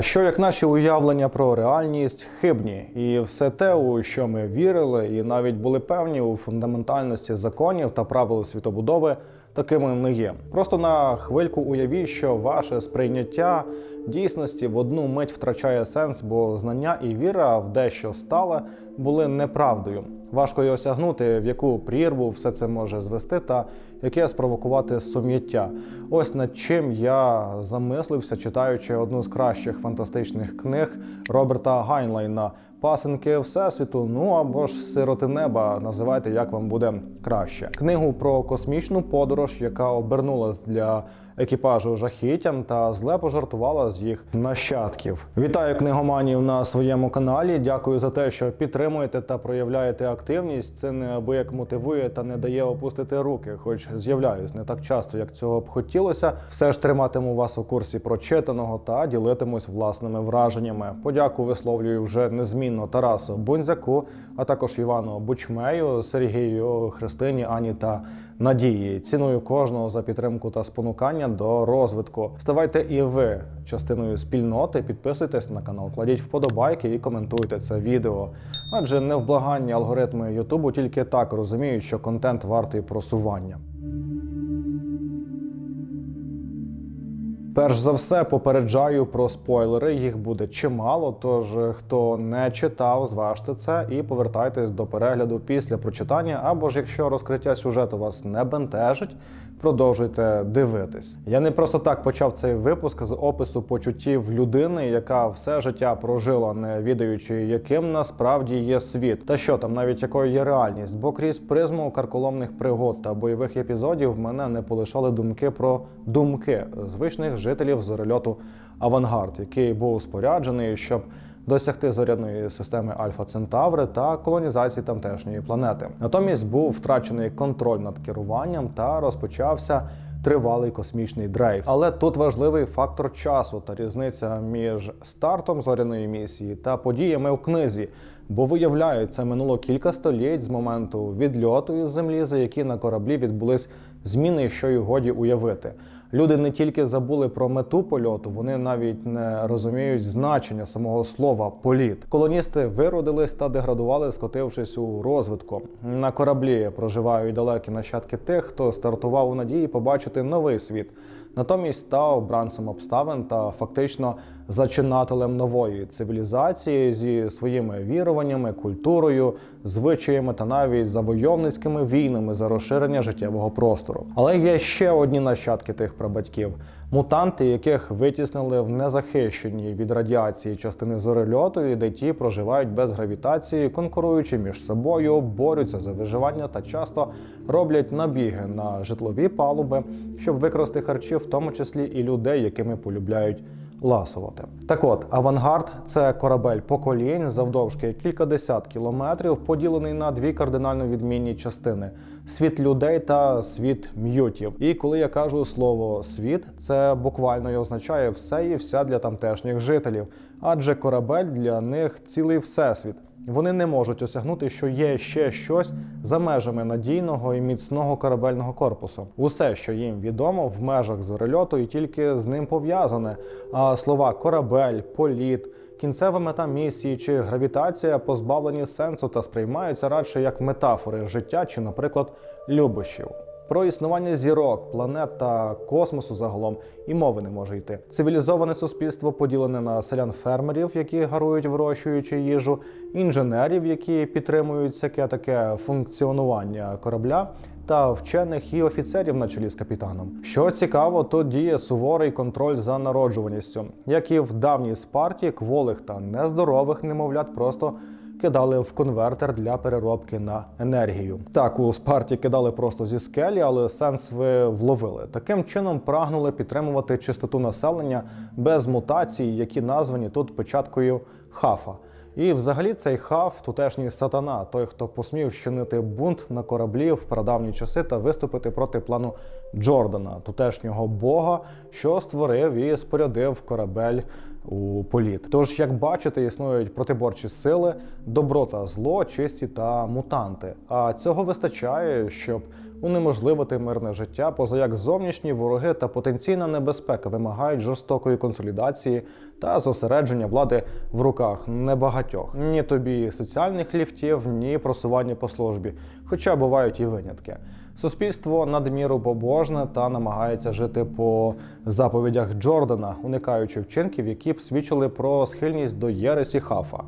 Що як наші уявлення про реальність хибні, і все те, у що ми вірили, і навіть були певні у фундаментальності законів та правил світобудови, такими не є. Просто на хвильку уявіть, що ваше сприйняття дійсності в одну мить втрачає сенс, бо знання і віра в дещо стале були неправдою. Важко й осягнути, в яку прірву все це може звести, та яке спровокувати сум'яття. Ось над чим я замислився, читаючи одну з кращих фантастичних книг Роберта Гайнлайна Пасенки Всесвіту, ну або ж сироти неба, називайте як вам буде краще. Книгу про космічну подорож, яка обернулась для екіпажу жахіттям та зле пожартувала з їх нащадків. Вітаю книгоманів на своєму каналі. Дякую за те, що підтримуєте та проявляєте активність. Це неабияк мотивує та не дає опустити руки, хоч з'являюсь не так часто, як цього б хотілося. Все ж триматиму вас у курсі прочитаного та ділитимусь власними враженнями. Подяку висловлюю вже незмінно Тарасу Бунзяку, а також Івану Бучмею, Сергію Христині, Ані та Надії. Ціную кожного за підтримку та спонукання до розвитку. Ставайте і ви частиною спільноти. Підписуйтесь на канал, кладіть вподобайки і коментуйте це відео. Адже невблаганні алгоритми Ютубу тільки так розуміють, що контент вартий просування. Перш за все, попереджаю про спойлери. Їх буде чимало. Тож, е, хто не читав, зважте це і повертайтесь до перегляду після прочитання. Або ж якщо розкриття сюжету вас не бентежить, продовжуйте дивитись. Я не просто так почав цей випуск з опису почуттів людини, яка все життя прожила, не відаючи, яким насправді є світ, та що там навіть якою є реальність. Бо крізь призму карколомних пригод та бойових епізодів мене не полишали думки про думки звичних жителів зорельоту Авангард, який був споряджений, щоб досягти зоряної системи Альфа Центаври та колонізації тамтешньої планети. Натомість був втрачений контроль над керуванням та розпочався. Тривалий космічний дрейф, але тут важливий фактор часу та різниця між стартом зоряної місії та подіями у книзі. Бо виявляється, минуло кілька століть з моменту відльоту із землі, за які на кораблі відбулись зміни, що й годі уявити. Люди не тільки забули про мету польоту, вони навіть не розуміють значення самого слова політ. Колоністи виродились та деградували, скотившись у розвитку. На кораблі проживають далекі нащадки тих, хто стартував у надії побачити новий світ. Натомість став бранцем обставин та фактично зачинателем нової цивілізації зі своїми віруваннями, культурою, звичаями та навіть завойовницькими війнами за розширення життєвого простору. Але є ще одні нащадки тих прабатьків. Мутанти, яких витіснили в незахищені від радіації частини зорельоту, і де ті проживають без гравітації, конкуруючи між собою, борються за виживання та часто роблять набіги на житлові палуби, щоб викрасти харчі, в тому числі і людей, якими полюбляють ласувати. Так от, авангард це корабель поколінь завдовжки кількадесят кілометрів, поділений на дві кардинально відмінні частини: світ людей та світ м'ютів. І коли я кажу слово світ, це буквально і означає все і вся для тамтешніх жителів, адже корабель для них цілий всесвіт. Вони не можуть осягнути, що є ще щось за межами надійного і міцного корабельного корпусу. Усе, що їм відомо, в межах зорельоту і тільки з ним пов'язане. А слова корабель, політ, кінцева мета місії чи гравітація позбавлені сенсу та сприймаються радше як метафори життя чи, наприклад, любощів. Про існування зірок, планет та космосу загалом і мови не може йти. Цивілізоване суспільство поділене на селян-фермерів, які гарують вирощуючи їжу, інженерів, які підтримують всяке таке функціонування корабля. Та вчених і офіцерів на чолі з капітаном. Що цікаво, тут діє суворий контроль за народжуваністю, як і в давній Спарті, кволих та нездорових немовлят просто кидали в конвертер для переробки на енергію. Так, у Спарті кидали просто зі скелі, але сенс ви вловили. Таким чином прагнули підтримувати чистоту населення без мутацій, які названі тут печаткою хафа. І взагалі цей хаф тутешній сатана, той, хто посмів щинити бунт на кораблі в прадавні часи та виступити проти плану Джордана, тутешнього бога, що створив і спорядив корабель у політ. Тож, як бачите, існують протиборчі сили, добро та зло, чисті та мутанти. А цього вистачає, щоб унеможливити мирне життя, поза як зовнішні вороги та потенційна небезпека вимагають жорстокої консолідації та зосередження влади в руках небагатьох. Ні тобі соціальних ліфтів, ні просування по службі, хоча бувають і винятки. Суспільство надміру побожне та намагається жити по заповідях Джордана, уникаючи вчинків, які б свідчили про схильність до єресі хафа.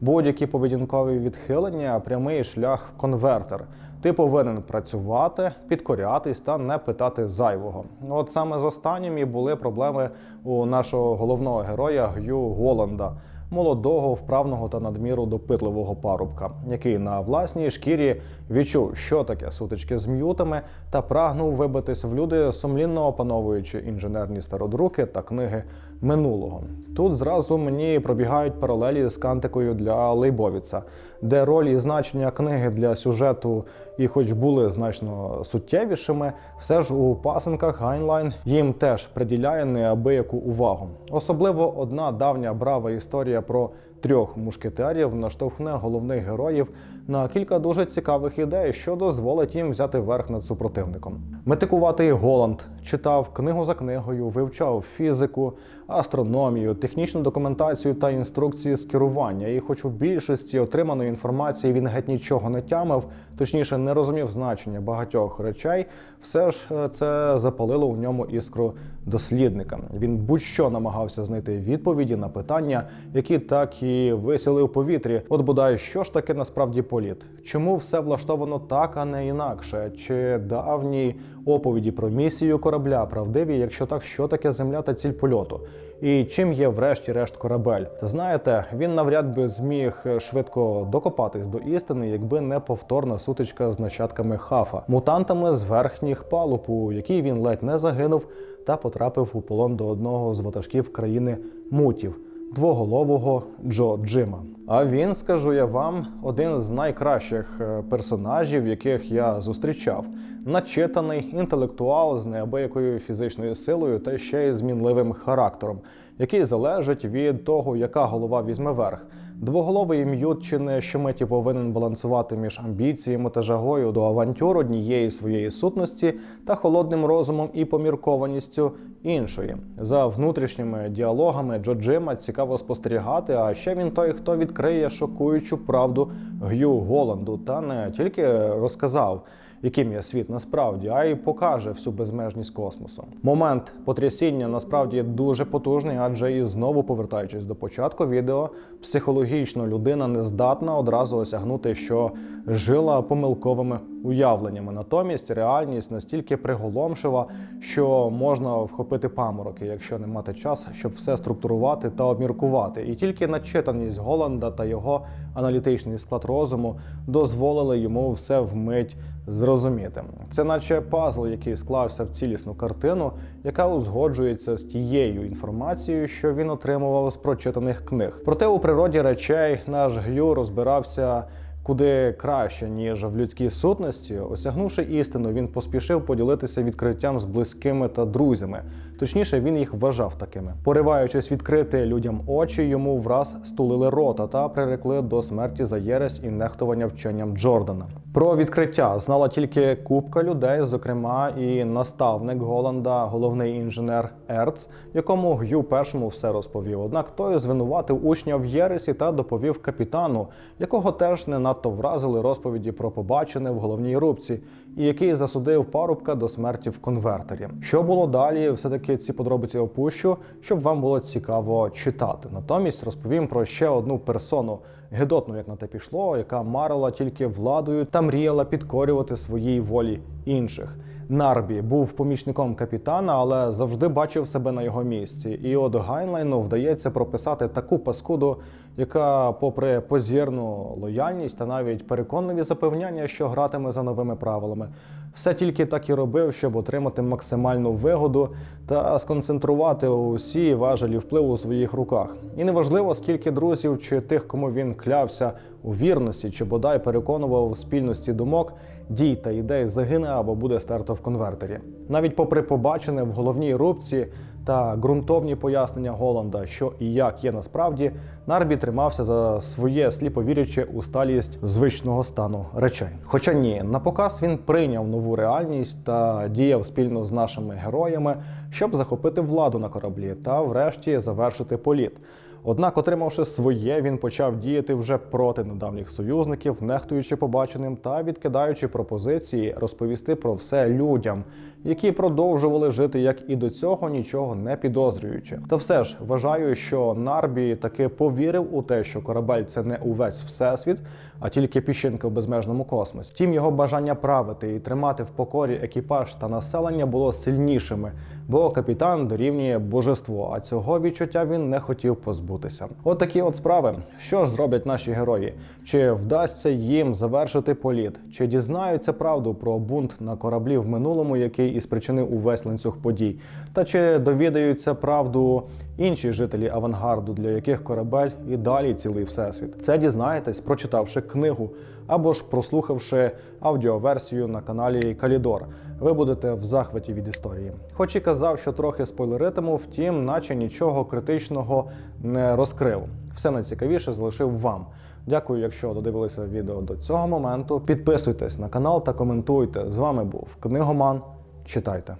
Будь-які поведінкові відхилення прямий шлях конвертер. Ти повинен працювати, підкорятись та не питати зайвого. От саме з останнім і були проблеми у нашого головного героя Г'ю Голланда, молодого, вправного та надміру допитливого парубка, який на власній шкірі відчув, що таке сутички з м'ютами, та прагнув вибитись в люди, сумлінно опановуючи інженерні стародруки та книги минулого. Тут зразу мені пробігають паралелі з кантикою для Лейбовіца, де роль і значення книги для сюжету, і хоч були значно суттєвішими, все ж у пасенках Гайнлайн їм теж приділяє неабияку увагу. Особливо одна давня брава історія про трьох мушкетерів наштовхне головних героїв на кілька дуже цікавих ідей, що дозволить їм взяти верх над супротивником. Метикуватий Голланд читав книгу за книгою, вивчав фізику, астрономію, технічну документацію та інструкції з керування. І, хоч у більшості отриманої інформації він геть нічого не тямив, точніше не розумів значення багатьох речей, все ж е, це запалило у ньому іскру дослідника. Він будь-що намагався знайти відповіді на питання, які так і висіли у повітрі. От бодай що ж таке насправді політ? Чому все влаштовано так, а не інакше? Чи давні оповіді про місію корабля правдиві? Якщо так, що таке земля та ціль польоту? І чим є врешті-решт корабель? Знаєте, він навряд би зміг швидко докопатись до істини, якби не повторна сутичка з нащадками хафа, мутантами з верхніх палуб, у якій він ледь не загинув та потрапив у полон до одного з ватажків країни мутів. Двоголового Джо Джима. А він, скажу я вам, один з найкращих е, персонажів, яких я зустрічав. Начитаний інтелектуал з неабиякою фізичною силою та ще й змінливим характером, який залежить від того, яка голова візьме верх. Двоголовий м'ют чи не щомиті повинен балансувати між амбіціями та жагою до авантюр однієї своєї сутності та холодним розумом і поміркованістю іншої. За внутрішніми діалогами Джо Джима цікаво спостерігати. А ще він той, хто відкриє шокуючу правду Г'ю Голланду, та не тільки розказав. Яким є світ насправді, а й покаже всю безмежність космосу. Момент потрясіння насправді дуже потужний, адже і знову повертаючись до початку відео, психологічно людина не здатна одразу осягнути, що жила помилковими уявленнями. Натомість реальність настільки приголомшива, що можна вхопити памороки, якщо не мати час, щоб все структурувати та обміркувати. І тільки начитаність Голланда та його аналітичний склад розуму дозволили йому все вмить зрозуміти. Це наче пазл, який склався в цілісну картину, яка узгоджується з тією інформацією, що він отримував з прочитаних книг. Проте у природі речей наш Г'ю розбирався. Куди краще ніж в людській сутності, осягнувши істину, він поспішив поділитися відкриттям з близькими та друзями. Точніше, він їх вважав такими. Пориваючись відкрити людям очі, йому враз стулили рота та прирекли до смерті за єресь і нехтування вченням Джордана. Про відкриття знала тільки купка людей, зокрема і наставник Голланда, головний інженер Ерц, якому Г'ю першому все розповів. Однак той звинуватив учня в єресі та доповів капітану, якого теж не надто вразили розповіді про побачене в головній рубці, і який засудив парубка до смерті в конвертері. Що було далі? Все таки ці подробиці опущу, щоб вам було цікаво читати. Натомість розповім про ще одну персону, гидотну, як на те пішло, яка марила тільки владою та мріяла підкорювати своїй волі інших. Нарбі був помічником капітана, але завжди бачив себе на його місці. І от Гайнлайну вдається прописати таку паскуду, яка, попри позірну лояльність та навіть переконливі запевняння, що гратиме за новими правилами, все тільки так і робив, щоб отримати максимальну вигоду та сконцентрувати усі важелі впливу у своїх руках. І неважливо, скільки друзів чи тих, кому він клявся у вірності, чи бодай переконував у спільності думок, дій та ідей загине або буде стерто в конвертері. Навіть попри побачене в головній рубці, та ґрунтовні пояснення Голланда, що і як є насправді, Нарбі тримався за своє сліповіряче усталість звичного стану речей. Хоча ні, на показ він прийняв нову реальність та діяв спільно з нашими героями, щоб захопити владу на кораблі та, врешті, завершити політ. Однак, отримавши своє, він почав діяти вже проти недавніх союзників, нехтуючи побаченим та відкидаючи пропозиції розповісти про все людям, які продовжували жити як і до цього, нічого не підозрюючи. Та все ж вважаю, що Нарбі таки повірив у те, що корабель це не увесь всесвіт, а тільки піщинка в безмежному космосі. Втім, його бажання правити і тримати в покорі екіпаж та населення було сильнішими, бо капітан дорівнює божество, а цього відчуття він не хотів позбутися. От такі от справи. Що ж зроблять наші герої? Чи вдасться їм завершити політ? Чи дізнаються правду про бунт на кораблі в минулому, який і спричинив увесь ланцюг подій? Та чи довідаються правду інші жителі авангарду, для яких корабель і далі цілий всесвіт? Це дізнаєтесь, прочитавши книгу або ж прослухавши аудіоверсію на каналі Калідор. Ви будете в захваті від історії. Хоч і казав, що трохи спойлеритиму, втім, наче нічого критичного не розкрив. Все найцікавіше залишив вам. Дякую, якщо додивилися відео до цього моменту. Підписуйтесь на канал та коментуйте. З вами був Книгоман. Читайте.